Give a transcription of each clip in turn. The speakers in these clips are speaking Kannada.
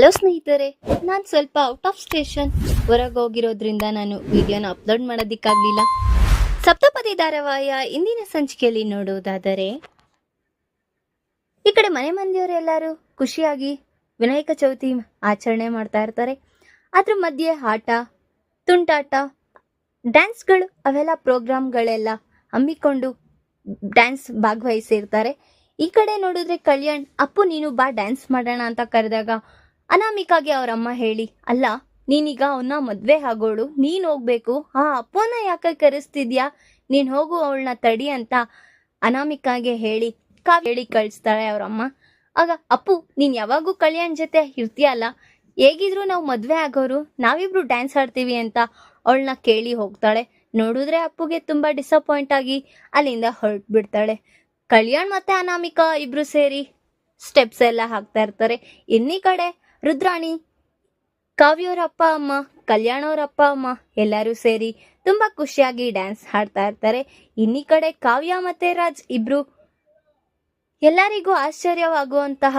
ಹಲೋ ಸ್ನೇಹಿತರೆ, ನಾನು ಸ್ವಲ್ಪ ಔಟ್ ಆಫ್ ಸ್ಟೇಷನ್ ಹೊರಗೆ ಹೋಗಿರೋದ್ರಿಂದ ನಾನು ವಿಡಿಯೋನ ಅಪ್ಲೋಡ್ ಮಾಡೋದಿಕ್ಕಾಗಲಿಲ್ಲ. ಸಪ್ತಪದಿ ಧಾರಾವಾಹಿಯ ಇಂದಿನ ಸಂಚಿಕೆಯಲ್ಲಿ ನೋಡುವುದಾದರೆ, ಈ ಕಡೆ ಮನೆ ಮಂದಿಯವರೆಲ್ಲರೂ ಖುಷಿಯಾಗಿ ವಿನಾಯಕ ಚೌತಿ ಆಚರಣೆ ಮಾಡ್ತಾ ಇರ್ತಾರೆ. ಅದ್ರ ಮಧ್ಯೆ ಆಟ, ತುಂಟಾಟ ಡ್ಯಾನ್ಸ್ಗಳು ಅವೆಲ್ಲ ಪ್ರೋಗ್ರಾಮ್ಗಳೆಲ್ಲ ಹಮ್ಮಿಕೊಂಡು ಡ್ಯಾನ್ಸ್ ಭಾಗವಹಿಸಿರ್ತಾರೆ. ಈ ಕಡೆ ನೋಡಿದ್ರೆ ಕಲ್ಯಾಣ್, ಅಪ್ಪು, ನೀನು ಬಾ ಡ್ಯಾನ್ಸ್ ಮಾಡೋಣ ಅಂತ ಕರೆದಾಗ ಅನಾಮಿಕಾಗೆ ಅವರಮ್ಮ ಹೇಳಿ, ಅಲ್ಲ, ನೀನೀಗ ಅವನ್ನ ಮದ್ವೆ ಆಗೋಳು, ನೀನ್ ಹೋಗ್ಬೇಕು. ಆ ಅಪ್ಪನ ಯಾಕೆ ಕರೆಸ್ತಿದ್ಯಾ? ನೀನ್ ಹೋಗು, ಅವಳನ್ನ ತಡಿ ಅಂತ ಅನಾಮಿಕಾಗೆ ಹೇಳಿ ಕಾವ್ ಹೇಳಿ ಕಳಿಸ್ತಾಳೆ ಅವರಮ್ಮ. ಆಗ, ಅಪ್ಪು, ನೀನ್ ಯಾವಾಗೂ ಕಲ್ಯಾಣ್ ಜೊತೆ ಇರ್ತೀಯಲ್ಲ? ಹೇಗಿದ್ರು ನಾವು ಮದ್ವೆ ಆಗೋರು? ನಾವಿಬ್ರು ಡ್ಯಾನ್ಸ್ ಆಡ್ತೀವಿ ಅಂತ ಅವಳನ್ನ ಕೇಳಿ ಹೋಗ್ತಾಳೆ. ನೋಡಿದ್ರೆ ಅಪ್ಪುಗೆ ತುಂಬಾ ಡಿಸಪಾಯಿಂಟ್ ಆಗಿ ಅಲ್ಲಿಂದ ಹೊರಟು ಬಿಡ್ತಾಳೆ ಕಲ್ಯಾಣ್ ಮತ್ತೆ ಅನಾಮಿಕಾ ಇಬ್ರು ಸೇರಿ ಸ್ಟೆಪ್ಸ್ ಎಲ್ಲ ಹಾಕ್ತಾ ಇರ್ತಾರೆ. ಇನ್ನೀ ಕಡೆ ರುದ್ರಾಣಿ ಕಾವ್ಯವ್ರ ಅಪ್ಪ ಅಮ್ಮ ಕಲ್ಯಾಣವರಪ್ಪ ಅಮ್ಮ ಎಲ್ಲರೂ ಸೇರಿ ತುಂಬ ಖುಷಿಯಾಗಿ ಡ್ಯಾನ್ಸ್ ಹಾಡ್ತಾ ಇರ್ತಾರೆ. ಇನ್ನೀ ಕಡೆ ಕಾವ್ಯ ಮತ್ತೆ ರಾಜ್ ಇಬ್ರು ಎಲ್ಲರಿಗೂ ಆಶ್ಚರ್ಯವಾಗುವಂತಹ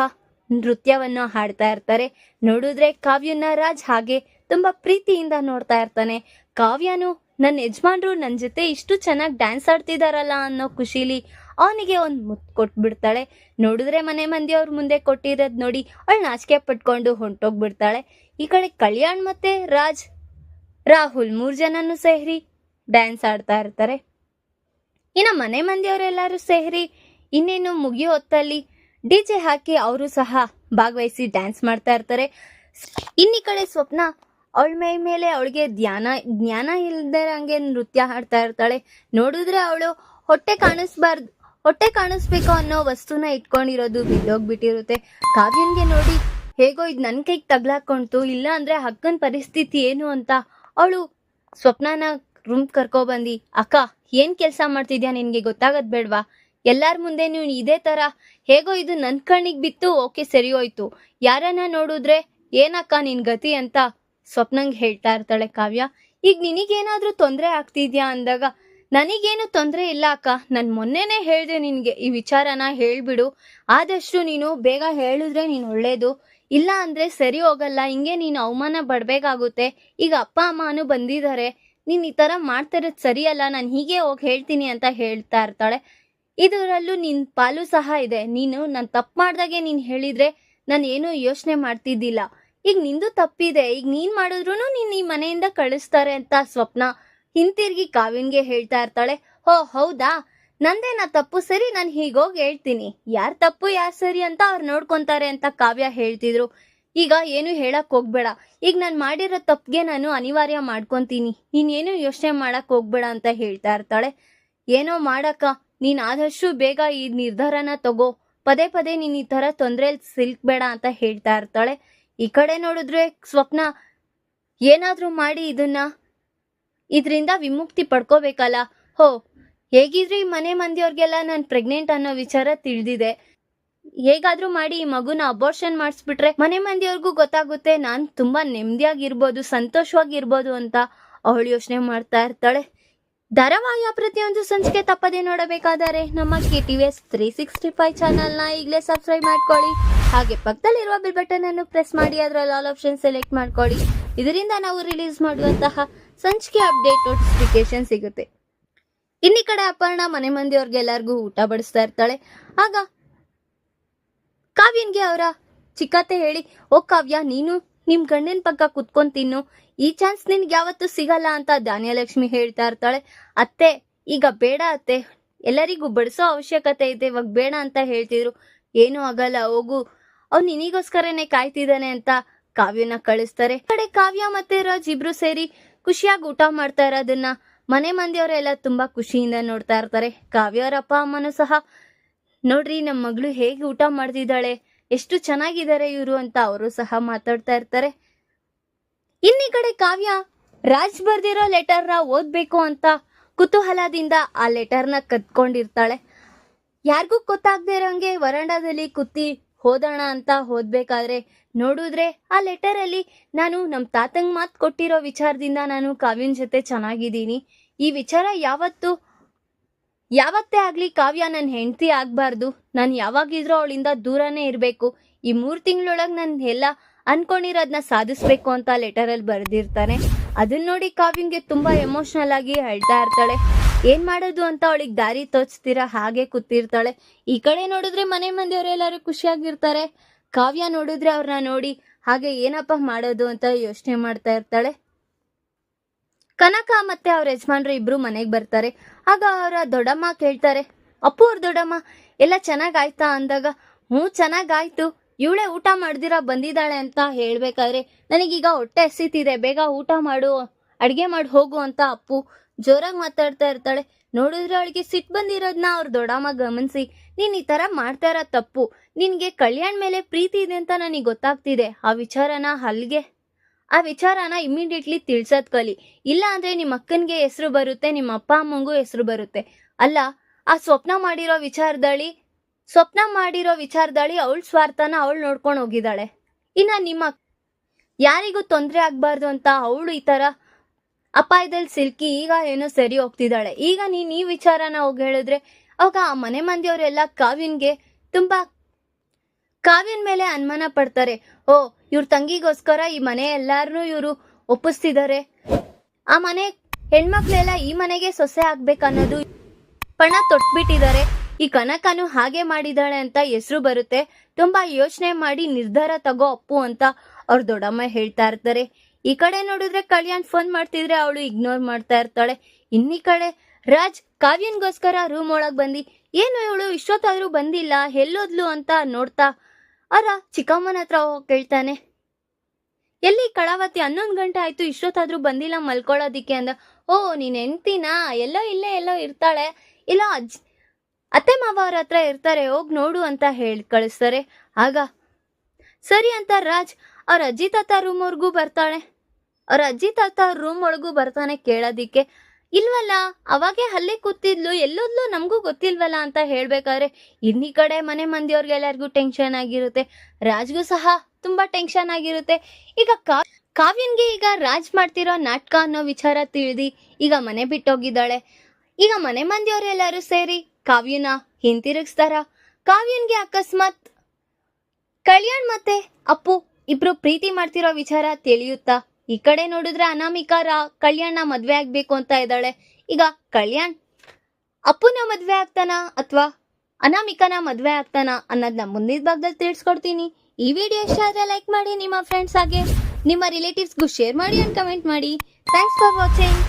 ನೃತ್ಯವನ್ನು ಹಾಡ್ತಾ ಇರ್ತಾರೆ. ನೋಡಿದ್ರೆ ಕಾವ್ಯನ ರಾಜ್ ಹಾಗೆ ತುಂಬಾ ಪ್ರೀತಿಯಿಂದ ನೋಡ್ತಾ ಇರ್ತಾನೆ. ಕಾವ್ಯನು ನನ್ನ ಯಜಮಾನ್ರು ನನ್ನ ಜೊತೆ ಇಷ್ಟು ಚೆನ್ನಾಗಿ ಡ್ಯಾನ್ಸ್ ಆಡ್ತಿದಾರಲ್ಲ ಅನ್ನೋ ಖುಷಿಲಿ ಅವನಿಗೆ ಒಂದು ಮುತ್ತು ಕೊಟ್ಬಿಡ್ತಾಳೆ. ನೋಡಿದ್ರೆ ಮನೆ ಮಂದಿ ಅವ್ರ ಮುಂದೆ ಕೊಟ್ಟಿರೋದು ನೋಡಿ ಅವಳು ನಾಚಿಕೆ ಪಟ್ಕೊಂಡು ಹೊಂಟೋಗ್ಬಿಡ್ತಾಳೆ. ಈ ಕಡೆ ಕಲ್ಯಾಣ್ ಮತ್ತೆ ರಾಜ್, ರಾಹುಲ್ ಮೂರು ಜನನು ಸೇರಿ ಡ್ಯಾನ್ಸ್ ಆಡ್ತಾ ಇರ್ತಾರೆ. ಇನ್ನು ಮನೆ ಮಂದಿಯವರೆಲ್ಲರೂ ಸೇರಿ ಇನ್ನೇನು ಮುಗಿಯೋ ಹೊತ್ತಲ್ಲಿ ಡಿ ಜೆ ಹಾಕಿ ಅವರು ಸಹ ಭಾಗವಹಿಸಿ ಡ್ಯಾನ್ಸ್ ಮಾಡ್ತಾ ಇರ್ತಾರೆ. ಇನ್ನಿ ಕಡೆ ಸ್ವಪ್ನ ಅವಳ ಮೈ ಮೇಲೆ ಅವಳಿಗೆ ಧ್ಯಾನ, ಜ್ಞಾನ ಇಲ್ಲದೆ ಹಂಗೆ ನೃತ್ಯ ಹಾಡ್ತಾ ಇರ್ತಾಳೆ. ನೋಡಿದ್ರೆ ಅವಳು ಹೊಟ್ಟೆ ಕಾಣಿಸ್ಬಾರ್ದು ಹೊಟ್ಟೆ ಕಾಣಿಸ್ಬೇಕು ಅನ್ನೋ ವಸ್ತುನ ಇಟ್ಕೊಂಡಿರೋದು ಬಿದ್ದೋಗ್ಬಿಟ್ಟಿರುತ್ತೆ. ಕಾವ್ಯನ್ಗೆ ನೋಡಿ, ಹೇಗೋ ಇದು ನನ್ನ ಕೈಗೆ ತಗ್ಲಾಕೊಂತು ಇಲ್ಲ ಅಂದ್ರೆ ಅಕ್ಕನ ಪರಿಸ್ಥಿತಿ ಏನು ಅಂತ ಅವಳು ಸ್ವಪ್ನನ ರೂಮ್ ಕರ್ಕೊಬಂದು ಅಕ್ಕ, ಏನು ಕೆಲಸ ಮಾಡ್ತಿದ್ಯಾ ನಿನಗೆ? ಗೊತ್ತಾಗದ್ ಬೇಡ್ವಾ? ಎಲ್ಲರ ಮುಂದೆ ನೀವು ಇದೇ ತರ, ಹೇಗೋ ಇದು ನನ್ನ ಕಣ್ಣಿಗೆ ಬಿತ್ತು, ಓಕೆ ಸರಿ ಹೋಯ್ತು. ಯಾರನ್ನ ನೋಡಿದ್ರೆ, ಏನಕ್ಕ ನಿನ್ ಗತಿ? ಅಂತ ಸ್ವಪ್ನಂಗೆ ಹೇಳ್ತಾ ಇರ್ತಾಳೆ ಕಾವ್ಯ. ಈಗ ನಿನಗೇನಾದ್ರೂ ತೊಂದರೆ ಆಗ್ತಿದ್ಯಾ? ಅಂದಾಗ ನನಗೇನು ತೊಂದರೆ ಇಲ್ಲ ಅಕ್ಕ. ನಾನು ಮೊನ್ನೆನೇ ಹೇಳಿದೆ ನಿನಗೆ ಈ ವಿಚಾರನ ಹೇಳ್ಬಿಡು. ಆದಷ್ಟು ನೀನು ಬೇಗ ಹೇಳಿದ್ರೆ ನೀನು ಒಳ್ಳೇದು. ಇಲ್ಲ ಅಂದ್ರೆ ಸರಿ ಹೋಗಲ್ಲ. ಹಿಂಗೆ ನೀನು ಅವಮಾನ ಪಡಬೇಕಾಗುತ್ತೆ. ಈಗ ಅಪ್ಪ ಅಮ್ಮನೂ ಬಂದಿದ್ದಾರೆ. ನೀನ್ ಈ ತರ ಮಾಡ್ತಿರೋದು ಸರಿಯಲ್ಲ. ನಾನು ಹೀಗೆ ಹೋಗಿ ಹೇಳ್ತೀನಿ ಅಂತ ಹೇಳ್ತಾ ಇರ್ತಾಳೆ. ಇದರಲ್ಲೂ ನಿನ್ ಪಾಲು ಸಹ ಇದೆ. ನೀನು ನಾನು ತಪ್ಪು ಮಾಡ್ದಾಗೆ ನೀನು ಹೇಳಿದ್ರೆ ನಾನು ಏನು ಯೋಚನೆ ಮಾಡ್ತಿದ್ದಿಲ್ಲ. ಈಗ ನಿಂದು ತಪ್ಪಿದೆ. ಈಗ ನೀನ್ ಮಾಡಿದ್ರು ನೀನು ಈ ಮನೆಯಿಂದ ಕಳಿಸ್ತಾರೆ ಅಂತ ಸ್ವಪ್ನ. ಹಿಂತಿರ್ಗಿ ಕಾವ್ಯನ್ಗೆ ಹೇಳ್ತಾ ಇರ್ತಾಳೆ, ಹೋ, ಹೌದಾ? ನಂದೇನಾ ತಪ್ಪು? ಸರಿ, ನಾನು ಹೀಗೋಗಿ ಹೇಳ್ತೀನಿ. ಯಾರ್ ತಪ್ಪು, ಯಾರ್ ಸರಿ ಅಂತ ಅವ್ರು ನೋಡ್ಕೊಂತಾರೆ ಅಂತ ಕಾವ್ಯ ಹೇಳ್ತಿದ್ರು. ಈಗ ಏನು ಹೇಳಕ್ ಹೋಗ್ಬೇಡ. ಈಗ ನಾನು ಮಾಡಿರೋ ತಪ್ಪಿಗೆ ನಾನು ಅನಿವಾರ್ಯ ಮಾಡ್ಕೊಂತೀನಿ. ನೀನೇನು ಯೋಚನೆ ಮಾಡಕ್ ಹೋಗ್ಬೇಡ ಅಂತ ಹೇಳ್ತಾ ಇರ್ತಾಳೆ. ಏನೋ ಮಾಡಕ್ಕ, ನೀನ್ ಆದಷ್ಟು ಬೇಗ ಈ ನಿರ್ಧಾರನ ತಗೋ. ಪದೇ ಪದೇ ನೀನ್ ಈ ತರ ತೊಂದ್ರೆಲ್ ಸಿಲ್ಕ್ಬೇಡ ಅಂತ ಹೇಳ್ತಾ ಇರ್ತಾಳೆ. ಈ ಕಡೆ ನೋಡಿದ್ರೆ ಸ್ವಪ್ನ ಏನಾದ್ರೂ ಮಾಡಿ ಇದನ್ನ ಇದರಿಂದ ವಿಮುಕ್ತಿ ಪಡ್ಕೋಬೇಕಲ್ಲ? ಹೋ, ಹೇಗಿದ್ರೆ ಈ ಮನೆ ಮಂದಿಯವ್ರಿಗೆಲ್ಲ ನಾನು ಪ್ರೆಗ್ನೆಂಟ್ ಅನ್ನೋ ವಿಚಾರ ತಿಳಿದಿದೆ. ಹೇಗಾದ್ರೂ ಮಾಡಿ ಈ ಮಗುನ ಅಬೋರ್ಷನ್ ಮಾಡಿಸ್ಬಿಟ್ರೆ ಮನೆ ಮಂದಿಯವ್ರಿಗೂ ಗೊತ್ತಾಗುತ್ತೆ ನಾನು ತುಂಬ ನೆಮ್ಮದಿಯಾಗಿರ್ಬೋದು ಸಂತೋಷವಾಗಿರ್ಬೋದು ಅಂತ ಅವಳು ಯೋಚನೆ ಮಾಡ್ತಾ ಇರ್ತಾಳೆ. ಧಾರಾವಾಹಿಯ ಪ್ರತಿಯೊಂದು ಸಂಚಿಕೆ ತಪ್ಪದೆ ನೋಡಬೇಕಾದರೆ ನಮ್ಮ K T V S three sixty five ಚಾನಲ್ನ ಈಗಲೇ ಸಬ್ಸ್ಕ್ರೈಬ್ ಮಾಡ್ಕೊಳ್ಳಿ. ಹಾಗೆ ಪಕ್ಕದಲ್ಲಿರುವ ಬಿಲ್ ಬಟನ್ ಅನ್ನು ಪ್ರೆಸ್ ಮಾಡಿ, ಅದರಲ್ಲಿ ಆಲ್ ಆಪ್ಷನ್ ಸೆಲೆಕ್ಟ್ ಮಾಡ್ಕೊಳ್ಳಿ. ಇದರಿಂದ ನಾವು ರಿಲೀಸ್ ಮಾಡುವಂತಹ ಸಂಚಿಕೆ ಅಪ್ಡೇಟ್ ನೋಟಿಫಿಕೇಶನ್ ಸಿಗುತ್ತೆ. ಇನ್ನಿ ಕಡೆ ಅಪರ್ಣ ಮನೆ ಮಂದಿಯವ್ರಿಗೆಲ್ಲರಿಗೂ ಊಟ ಬಡಿಸ್ತಾ ಇರ್ತಾಳೆ. ಆಗ ಕಾವ್ಯನ್ಗೆ ಅವರ ಚಿಕ್ಕತೆ ಹೇಳಿ, ಓ ಕಾವ್ಯ, ನೀನು ನಿಮ್ ಗಂಡನ ಪಕ್ಕ ಕುತ್ಕೊಂಡ್ ತಿನ್ನು. ಈ ಚಾನ್ಸ್ ನಿನ್ಗೆ ಯಾವತ್ತೂ ಸಿಗಲ್ಲ ಅಂತ ಧಾನ್ಯಲಕ್ಷ್ಮಿ ಹೇಳ್ತಾ ಇರ್ತಾಳೆ. ಅತ್ತೆ, ಈಗ ಬೇಡ ಅತ್ತೆ. ಎಲ್ಲರಿಗೂ ಬಡಿಸೋ ಅವಶ್ಯಕತೆ ಇದೆ, ಇವಾಗ ಬೇಡ ಅಂತ ಹೇಳ್ತಿದ್ರು. ಏನೂ ಆಗಲ್ಲ, ಹೋಗು. ಅವ್ನು ನಿನಗೋಸ್ಕರನೇ ಕಾಯ್ತಿದ್ದಾನೆ ಅಂತ ಕಾವ್ಯನ ಕಳಿಸ್ತಾರೆ. ಕಡೆ ಕಾವ್ಯ ಮತ್ತೆ ರಾಜ್ ಇಬ್ರು ಸೇರಿ ಖುಷಿಯಾಗಿ ಊಟ ಮಾಡ್ತಾ ಇರೋದನ್ನ ಮನೆ ಮಂದಿಯವರೆಲ್ಲ ತುಂಬಾ ಖುಷಿಯಿಂದ ನೋಡ್ತಾ ಇರ್ತಾರೆ. ಕಾವ್ಯವರ ಅಪ್ಪ ಅಮ್ಮನೂ ಸಹ, ನೋಡ್ರಿ ನಮ್ಮ ಮಗಳು ಹೇಗೆ ಊಟ ಮಾಡ್ತಿದ್ದಾಳೆ, ಎಷ್ಟು ಚೆನ್ನಾಗಿದ್ದಾರೆ ಇವರು ಅಂತ ಅವರು ಸಹ ಮಾತಾಡ್ತಾ ಇರ್ತಾರೆ. ಇನ್ನಿ ಕಡೆ ಕಾವ್ಯ, ರಾಜ್ ಬರ್ದಿರೋ ಲೆಟರ್ನ ಓದ್ಬೇಕು ಅಂತ ಕುತೂಹಲದಿಂದ ಆ ಲೆಟರ್ನ ಕತ್ಕೊಂಡಿರ್ತಾಳೆ ಯಾರಿಗೂ ಗೊತ್ತಾಗದೇ ಇರೋಂಗೆ ವರಾಂಡದಲ್ಲಿ ಕುತ್ತಿ ಹೋದೋಣ ಅಂತ ಓದ್ಬೇಕಾದ್ರೆ ನೋಡಿದ್ರೆ ಆ ಲೆಟರಲ್ಲಿ ನಾನು ನಮ್ಮ ತಾತಂಗ್ ಮಾತು ಕೊಟ್ಟಿರೋ ವಿಚಾರದಿಂದ ನಾನು ಕಾವ್ಯನ ಜೊತೆ ಚೆನ್ನಾಗಿದ್ದೀನಿ. ಈ ವಿಚಾರ ಯಾವತ್ತು, ಯಾವತ್ತೇ ಆಗಲಿ ಕಾವ್ಯ ನನ್ನ ಹೆಂಡತಿ ಆಗಬಾರ್ದು. ನಾನು ಯಾವಾಗಿದ್ರೂ ಅವಳಿಂದ ದೂರನೇ ಇರಬೇಕು. ಈ ಮೂರು ತಿಂಗಳೊಳಗೆ ನನ್ನ ಎಲ್ಲ ಅನ್ಕೊಂಡಿರೋದನ್ನ ಸಾಧಿಸ್ಬೇಕು ಅಂತ ಲೆಟರಲ್ಲಿ ಬರೆದಿರ್ತಾನೆ. ಅದನ್ನ ನೋಡಿ ಕಾವ್ಯಂಗೆ ತುಂಬಾ ಎಮೋಷನಲ್ ಆಗಿ ಹೇಳ್ತಾ ಇರ್ತಾಳೆ. ಏನ್ ಮಾಡೋದು ಅಂತ ಅವಳಿಗೆ ದಾರಿ ತೋಚ್ತೀರಾ? ಹಾಗೆ ಕೂತಿರ್ತಾಳೆ. ಈ ಕಡೆ ನೋಡಿದ್ರೆ ಮನೆ ಮಂದಿಯವರೆಲ್ಲರೂ ಖುಷಿಯಾಗಿರ್ತಾರೆ. ಕಾವ್ಯ ನೋಡಿದ್ರೆ ಅವ್ರನ್ನ ನೋಡಿ ಹಾಗೆ ಏನಪ್ಪ ಮಾಡೋದು ಅಂತ ಯೋಚನೆ ಮಾಡ್ತಾ ಇರ್ತಾಳೆ. ಕನಕ ಮತ್ತೆ ಅವ್ರ ಯಜಮಾನ್ರು ಇಬ್ರು ಮನೆಗೆ ಬರ್ತಾರೆ. ಆಗ ಅವರ ದೊಡ್ಡಮ್ಮ ಕೇಳ್ತಾರೆ, ಅಪ್ಪು ಅವ್ರ ದೊಡ್ಡಮ್ಮ, ಎಲ್ಲ ಚೆನ್ನಾಗಾಯ್ತಾ? ಅಂದಾಗ, ಹ್ಞೂ, ಚೆನ್ನಾಗಾಯ್ತು. ಇವಳೇ ಊಟ ಮಾಡ್ದಿರಾ, ಬಂದಿದ್ದಾಳೆ ಅಂತ ಹೇಳ್ಬೇಕಾದ್ರೆ ನನಗೀಗ ಹೊಟ್ಟೆ ಹಸಿತಿದೆ. ಬೇಗ ಊಟ ಮಾಡು, ಅಡುಗೆ ಮಾಡಿ ಹೋಗು ಅಂತ ಅಪ್ಪು ಜೋರಾಗಿ ಮಾತಾಡ್ತಾ ಇರ್ತಾಳೆ. ನೋಡಿದ್ರೆ ಅವಳಿಗೆ ಸಿಟ್ಟು ಬಂದಿರೋದನ್ನ ಅವ್ರ ದೊಡ್ಡಮ್ಮ ಗಮನಿಸಿ. ನೀನು ಈ ಥರ ಮಾಡ್ತಾ ಇರೋ ತಪ್ಪು. ನಿನಗೆ ಕಲ್ಯಾಣ ಮೇಲೆ ಪ್ರೀತಿ ಇದೆ ಅಂತ ನನಗೆ ಗೊತ್ತಾಗ್ತಿದೆ. ಆ ವಿಚಾರನ ಅಲ್ಲಿಗೆ ಆ ವಿಚಾರನ ಇಮಿಡಿಯೇಟ್ಲಿ ತಿಳ್ಸೋದ್ ಕಲಿ. ಇಲ್ಲ ಅಂದರೆ ನಿಮ್ಮ ಅಕ್ಕನಿಗೆ ಹೆಸರು ಬರುತ್ತೆ ನಿಮ್ಮ ಅಪ್ಪ ಅಮ್ಮಂಗೂ ಹೆಸರು ಬರುತ್ತೆ. ಅಲ್ಲ, ಆ ಸ್ವಪ್ನ ಮಾಡಿರೋ ವಿಚಾರದಳಿ, ಸ್ವಪ್ನ ಮಾಡಿರೋ ವಿಚಾರದಳಿ ಅವಳ ಸ್ವಾರ್ಥನ ಅವಳು ನೋಡ್ಕೊಂಡು ಹೋಗಿದ್ದಾಳೆ. ಇನ್ನು ನಿಮ್ಮ ಯಾರಿಗೂ ತೊಂದರೆ ಆಗಬಾರ್ದು ಅಂತ ಅವಳು ಈ ತರ ಅಪಾಯದಲ್ಲಿ ಸಿಲ್ಕಿ ಈಗ ಏನೋ ಸರಿ ಹೋಗ್ತಿದ್ದಾಳೆ. ಈಗ ನೀನ್ ಈ ವಿಚಾರನ ಹೋಗಿ ಹೇಳಿದ್ರೆ ಅವಾಗ ಆ ಮನೆ ಮಂದಿಯವರೆಲ್ಲ ಕಾವ್ಯನ್ಗೆ ತುಂಬಾ ಕಾವ್ಯನ್ ಮೇಲೆ ಅನುಮಾನ ಪಡ್ತಾರೆ. ಓ, ಇವ್ರ ತಂಗಿಗೋಸ್ಕರ ಈ ಮನೆ ಎಲ್ಲಾರನ್ನೂ ಇವರು ಒಪ್ಪಿಸ್ತಿದ್ದಾರೆ ಆ ಮನೆ ಹೆಣ್ಮಕ್ಳೆಲ್ಲ ಈ ಮನೆಗೆ ಸೊಸೆ ಆಗ್ಬೇಕನ್ನೋದು ಪಣ ತೊಟ್ಬಿಟ್ಟಿದ್ದಾರೆ ಈ ಕನಕನು ಹಾಗೆ ಮಾಡಿದಾಳೆ ಅಂತ ಹೆಸರು ಬರುತ್ತೆ. ತುಂಬಾ ಯೋಚನೆ ಮಾಡಿ ನಿರ್ಧಾರ ತಗೋ ಅಪ್ಪು ಅಂತ ಅವ್ರ ದೊಡ್ಡಮ್ಮ ಹೇಳ್ತಾ ಇರ್ತಾರೆ. ಈ ಕಡೆ ನೋಡಿದ್ರೆ ಕಲ್ಯಾಣ್ ಫೋನ್ ಮಾಡ್ತಿದ್ರೆ ಅವಳು ಇಗ್ನೋರ್ ಮಾಡ್ತಾ ಇರ್ತಾಳೆ. ಇನ್ನಿ ಕಡೆ ರಾಜ್ ಕಾವ್ಯನ್ಗೋಸ್ಕರ ರೂಮ್ ಒಳಗ್ ಬಂದು. ಏನು ಇವಳು ಇಷ್ಟೊತ್ತಾದ್ರೂ ಬಂದಿಲ್ಲ, ಎಲ್ಲೋದ್ಲು ಅಂತ ನೋಡ್ತಾ ಅರ ಚಿಕ್ಕಮ್ಮನ ಹತ್ರ ಹೋಗ್ ಕೇಳ್ತಾನೆ. ಎಲ್ಲಿ ಕಳಾವತಿ ಹನ್ನೊಂದು ಗಂಟೆ ಆಯ್ತು, ಇಷ್ಟೊತ್ತಾದ್ರೂ ಬಂದಿಲ್ಲ ಮಲ್ಕೊಳ್ಳೋದಿಕ್ಕೆ ಅಂದ. ಓ, ನೀನ್ ಹೆಂಡ್ತಿನಾ? ಎಲ್ಲೋ ಇಲ್ಲೇ ಎಲ್ಲೋ ಇರ್ತಾಳೆ. ಇಲ್ಲ ಅಜ್ಜಿ ಅತ್ತೆ ಮಾವ ಅವ್ರ ಹತ್ರ ಇರ್ತಾರೆ, ಹೋಗ್ ನೋಡು ಅಂತ ಹೇಳಿ ಕಳಿಸ್ತಾರೆ. ಆಗ, ಸರಿ ಅಂತ ರಾಜ್ ಅವ್ರ ಅಜ್ಜಿ ತಾತ ರೂಮ್ವರೆಗೂ ಬರ್ತಾಳೆ. ಅವ್ರ ಅಜ್ಜಿ ತಾತ ರೂಮ್ ಒಳಗೂ ಬರ್ತಾನೆ ಕೇಳೋದಿಕ್ಕೆ, ಇಲ್ವಲ್ಲ, ಅವಾಗೆ ಅಲ್ಲೇ ಕೂತಿದ್ಲು, ಎಲ್ಲೋದ್ಲು ನಮಗೂ ಗೊತ್ತಿಲ್ವಲ್ಲ ಅಂತ ಹೇಳ್ಬೇಕಾದ್ರೆ, ಇನ್ನಿ ಕಡೆ ಮನೆ ಮಂದಿಯವ್ರಿಗೆಲ್ಲರಿಗೂ ಟೆನ್ಷನ್ ಆಗಿರುತ್ತೆ. ರಾಜ್ಗೂ ಸಹ ತುಂಬಾ ಟೆನ್ಷನ್ ಆಗಿರುತ್ತೆ. ಈಗ ಕಾ, ಕಾವ್ಯನ್ಗೆ ಈಗ ರಾಜ್ ಮಾಡ್ತಿರೋ ನಾಟಕ ಅನ್ನೋ ವಿಚಾರ ತಿಳಿದಿ, ಈಗ ಮನೆ ಬಿಟ್ಟೋಗಿದ್ದಾಳೆ. ಈಗ ಮನೆ ಮಂದಿಯವರೆಲ್ಲರೂ ಸೇರಿ ಕಾವ್ಯನ ಹಿಂತಿರುಗಿಸ್ತಾರ? ಕಾವ್ಯನ್ಗೆ ಅಕಸ್ಮಾತ್ ಕಲ್ಯಾಣ್ ಮತ್ತೆ ಅಪ್ಪು ಇಬ್ರು ಪ್ರೀತಿ ಮಾಡ್ತಿರೋ ವಿಚಾರ ತಿಳಿಯುತ್ತಾ? ಈ ಕಡೆ ನೋಡಿದ್ರೆ ಅನಾಮಿಕಾ ರಾ ಕಲ್ಯಾಣ ಮದ್ವೆ ಆಗ್ಬೇಕು ಅಂತ ಇದ್ದಾಳೆ. ಈಗ ಕಲ್ಯಾಣ್ ಅಪ್ಪುನ ಮದ್ವೆ ಆಗ್ತಾನ ಅಥವಾ ಅನಾಮಿಕನ ಮದ್ವೆ ಆಗ್ತಾನ ಅನ್ನೋದನ್ನ ಮುಂದಿನ ಭಾಗದಲ್ಲಿ ತಿಳಿಸ್ಕೊಡ್ತೀನಿ. ಈ ವಿಡಿಯೋ ಇಷ್ಟ ಆದ್ರೆ ಲೈಕ್ ಮಾಡಿ, ನಿಮ್ಮ ಫ್ರೆಂಡ್ಸ್ ಹಾಗೆ ನಿಮ್ಮ ರಿಲೇಟಿವ್ಸ್ಗೂ ಶೇರ್ ಮಾಡಿ ಅಂಡ್ ಕಮೆಂಟ್ ಮಾಡಿ. Thanks for watching